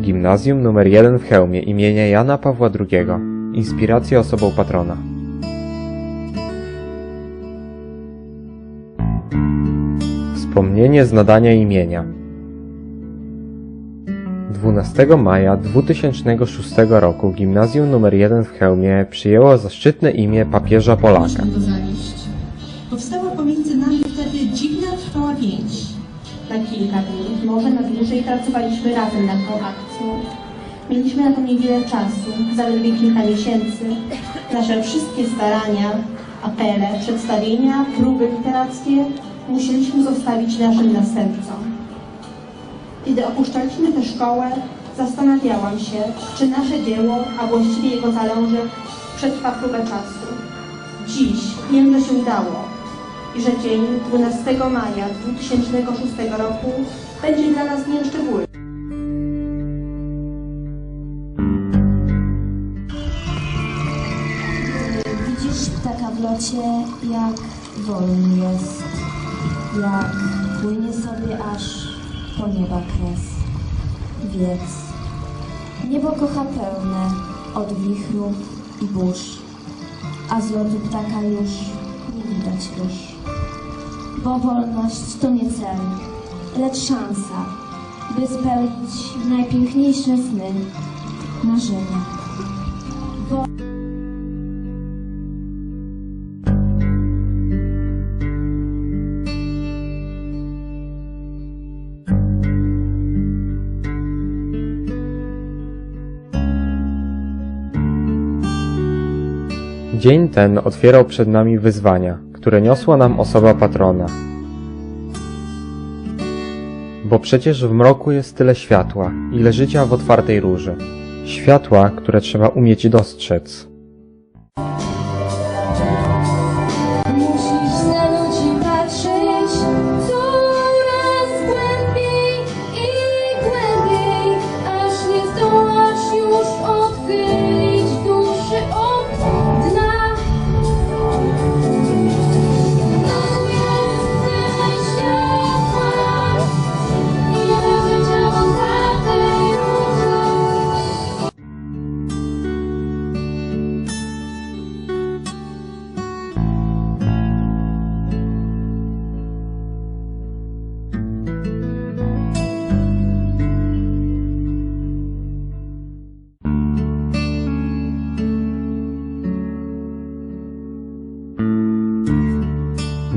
Gimnazjum nr 1 w Chełmie imienia Jana Pawła II. Inspiracja osobą patrona. Wspomnienie z nadania imienia 12 maja 2006 roku Gimnazjum nr 1 w Chełmie przyjęło zaszczytne imię papieża Polaka. Na kilka dni, może na dłużej pracowaliśmy razem nad tą akcją. Mieliśmy na to niewiele czasu, zaledwie kilka miesięcy. Nasze wszystkie starania, apele, przedstawienia, próby literackie musieliśmy zostawić naszym następcom. Kiedy opuszczaliśmy tę szkołę, zastanawiałam się, czy nasze dzieło, a właściwie jego zalążek, przetrwa próbę czasu. Dziś wiem, że się udało i że dzień 12 maja 2006 roku będzie dla nas dniem. Widzisz ptaka w locie, jak wolny jest, jak płynie sobie aż po nieba kres. Wiedz, niebo kocha pełne od wichru i burz, a z lotu ptaka już Bo wolność to nie cel, lecz szansa, by spełnić najpiękniejsze sny, marzenia. Dzień ten otwierał przed nami wyzwania, które niosła nam osoba patrona. Bo przecież w mroku jest tyle światła, ile życia w otwartej róży. Światła, które trzeba umieć dostrzec.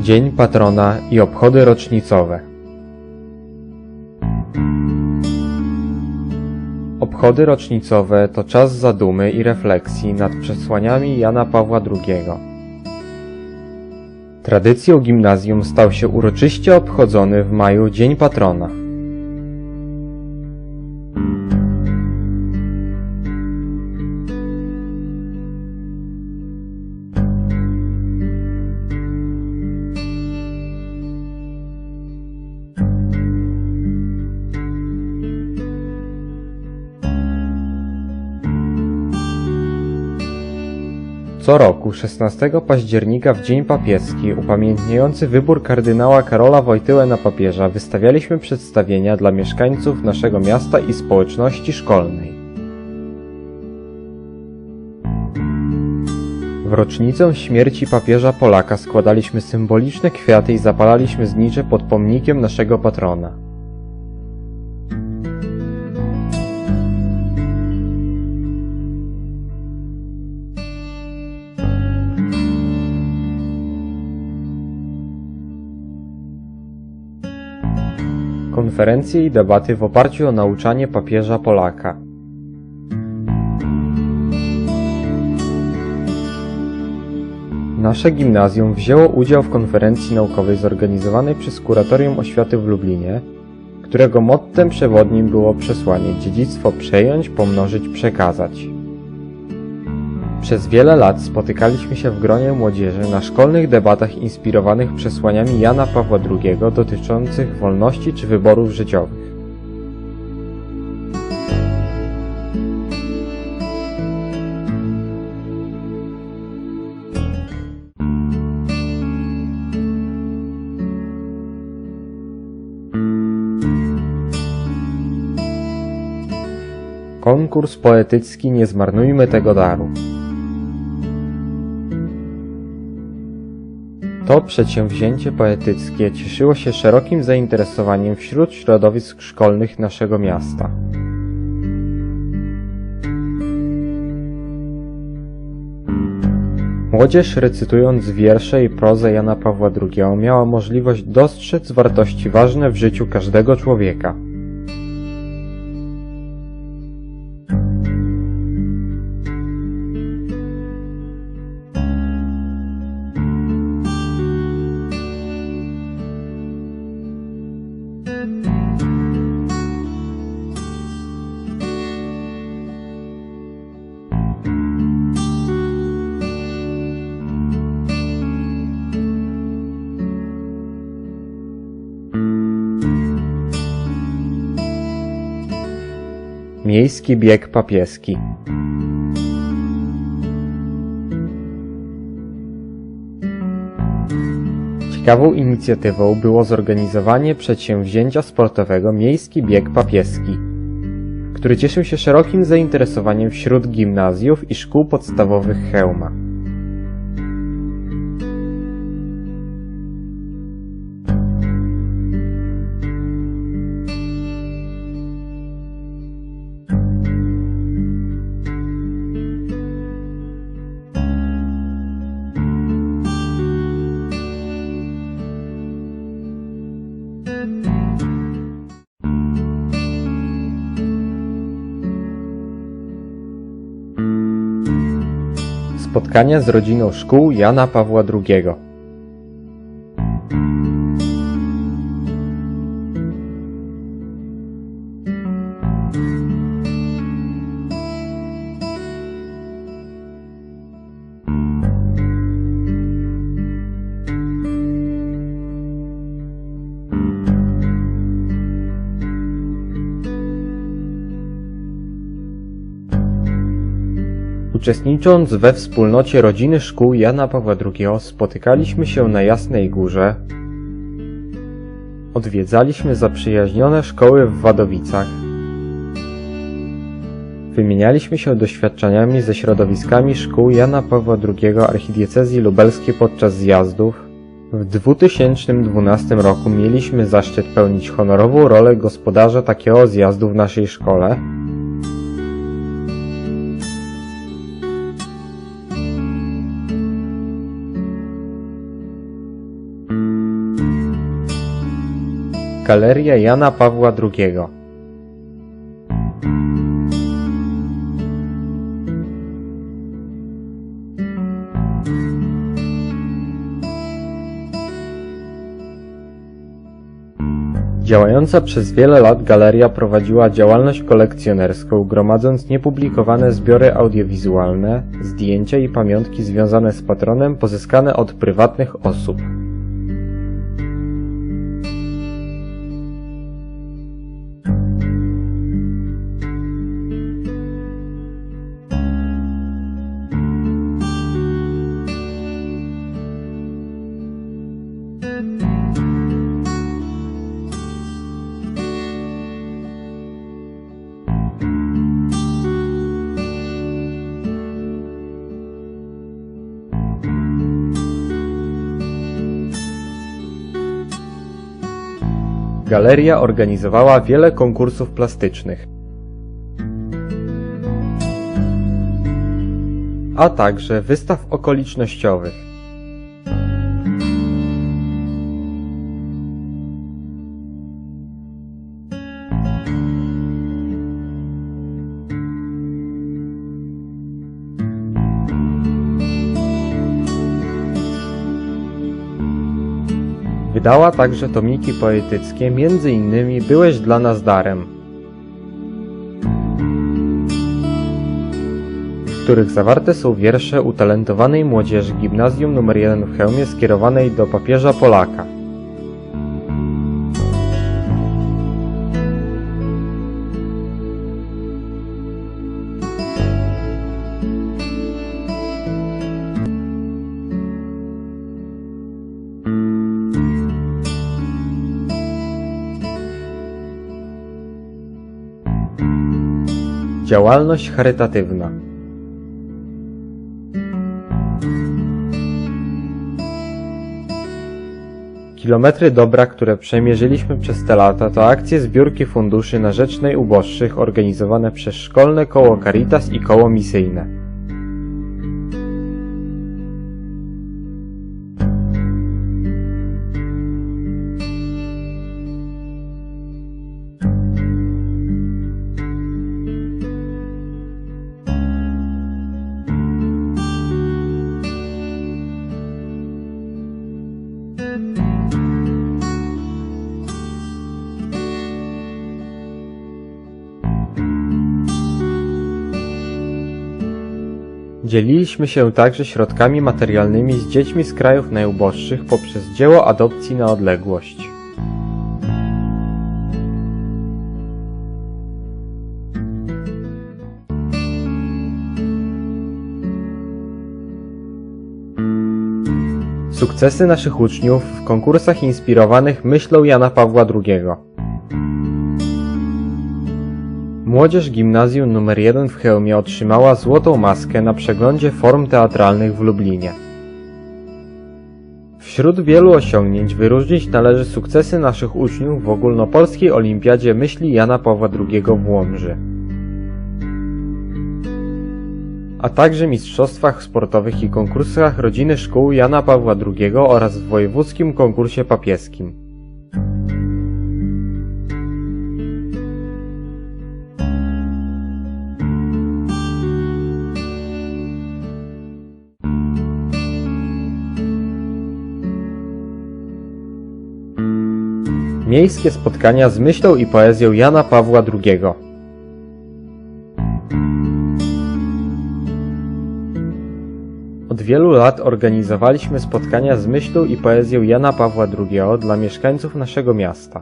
Dzień patrona i obchody rocznicowe. Obchody rocznicowe to czas zadumy i refleksji nad przesłaniami Jana Pawła II. Tradycją gimnazjum stał się uroczyście obchodzony w maju Dzień Patrona. Co roku 16 października w Dzień Papieski upamiętniający wybór kardynała Karola Wojtyłę na papieża wystawialiśmy przedstawienia dla mieszkańców naszego miasta i społeczności szkolnej. W rocznicę śmierci papieża Polaka składaliśmy symboliczne kwiaty i zapalaliśmy znicze pod pomnikiem naszego patrona. Konferencje i debaty w oparciu o nauczanie papieża Polaka. Nasze gimnazjum wzięło udział w konferencji naukowej zorganizowanej przez Kuratorium Oświaty w Lublinie, którego mottem przewodnim było przesłanie dziedzictwo przejąć, pomnożyć, przekazać. Przez wiele lat spotykaliśmy się w gronie młodzieży na szkolnych debatach inspirowanych przesłaniami Jana Pawła II dotyczących wolności czy wyborów życiowych. konkurs poetycki Nie zmarnujmy tego daru. To przedsięwzięcie poetyckie cieszyło się szerokim zainteresowaniem wśród środowisk szkolnych naszego miasta. Młodzież recytując wiersze i prozę Jana Pawła II miała możliwość dostrzec wartości ważne w życiu każdego człowieka. Miejski bieg papieski. Ciekawą inicjatywą było zorganizowanie przedsięwzięcia sportowego Miejski Bieg Papieski, który cieszył się szerokim zainteresowaniem wśród gimnazjów i szkół podstawowych Chełma. Spotkania z rodziną szkół Jana Pawła II. Uczestnicząc we wspólnocie rodziny szkół Jana Pawła II spotykaliśmy się na Jasnej Górze, odwiedzaliśmy zaprzyjaźnione szkoły w Wadowicach, wymienialiśmy się doświadczeniami ze środowiskami szkół Jana Pawła II Archidiecezji Lubelskiej podczas zjazdów. W 2012 roku mieliśmy zaszczyt pełnić honorową rolę gospodarza takiego zjazdu w naszej szkole, Galeria Jana Pawła II. Działająca przez wiele lat galeria prowadziła działalność kolekcjonerską, gromadząc niepublikowane zbiory audiowizualne, zdjęcia i pamiątki związane z patronem pozyskane od prywatnych osób. Galeria organizowała wiele konkursów plastycznych, a także wystaw okolicznościowych. Wydała także tomiki poetyckie, między innymi Byłeś dla nas darem, w których zawarte są wiersze utalentowanej młodzieży Gimnazjum nr 1 w Chełmie skierowanej do papieża Polaka. Działalność charytatywna. Kilometry dobra, które przemierzyliśmy przez te lata, to akcje zbiórki funduszy na rzecz najuboższych organizowane przez szkolne koło Caritas i koło misyjne. Dzieliliśmy się także środkami materialnymi z dziećmi z krajów najuboższych poprzez dzieło adopcji na odległość. Sukcesy naszych uczniów w konkursach inspirowanych myślą Jana Pawła II. Młodzież gimnazjum nr 1 w Chełmie otrzymała złotą maskę na przeglądzie form teatralnych w Lublinie. Wśród wielu osiągnięć wyróżnić należy sukcesy naszych uczniów w ogólnopolskiej olimpiadzie myśli Jana Pawła II w Łomży, a także mistrzostwach sportowych i konkursach rodziny szkół Jana Pawła II oraz w wojewódzkim konkursie papieskim. Miejskie spotkania z myślą i poezją Jana Pawła II. Od wielu lat organizowaliśmy spotkania z myślą i poezją Jana Pawła II dla mieszkańców naszego miasta.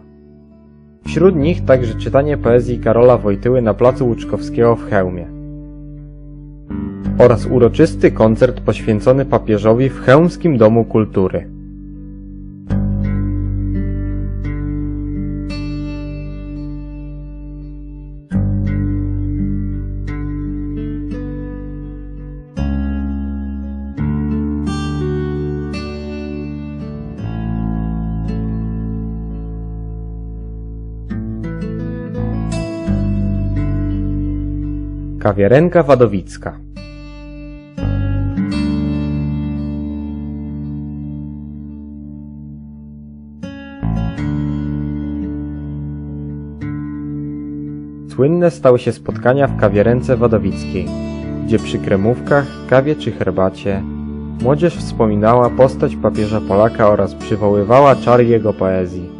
Wśród nich także czytanie poezji Karola Wojtyły na placu Łuczkowskiego w Chełmie oraz uroczysty koncert poświęcony papieżowi w Chełmskim Domu Kultury. Kawiarenka Wadowicka Słynne stały się spotkania w kawiarence wadowickiej, gdzie przy kremówkach, kawie czy herbacie młodzież wspominała postać papieża Polaka oraz przywoływała czar jego poezji.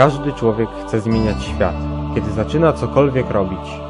Każdy człowiek chce zmieniać świat, kiedy zaczyna cokolwiek robić.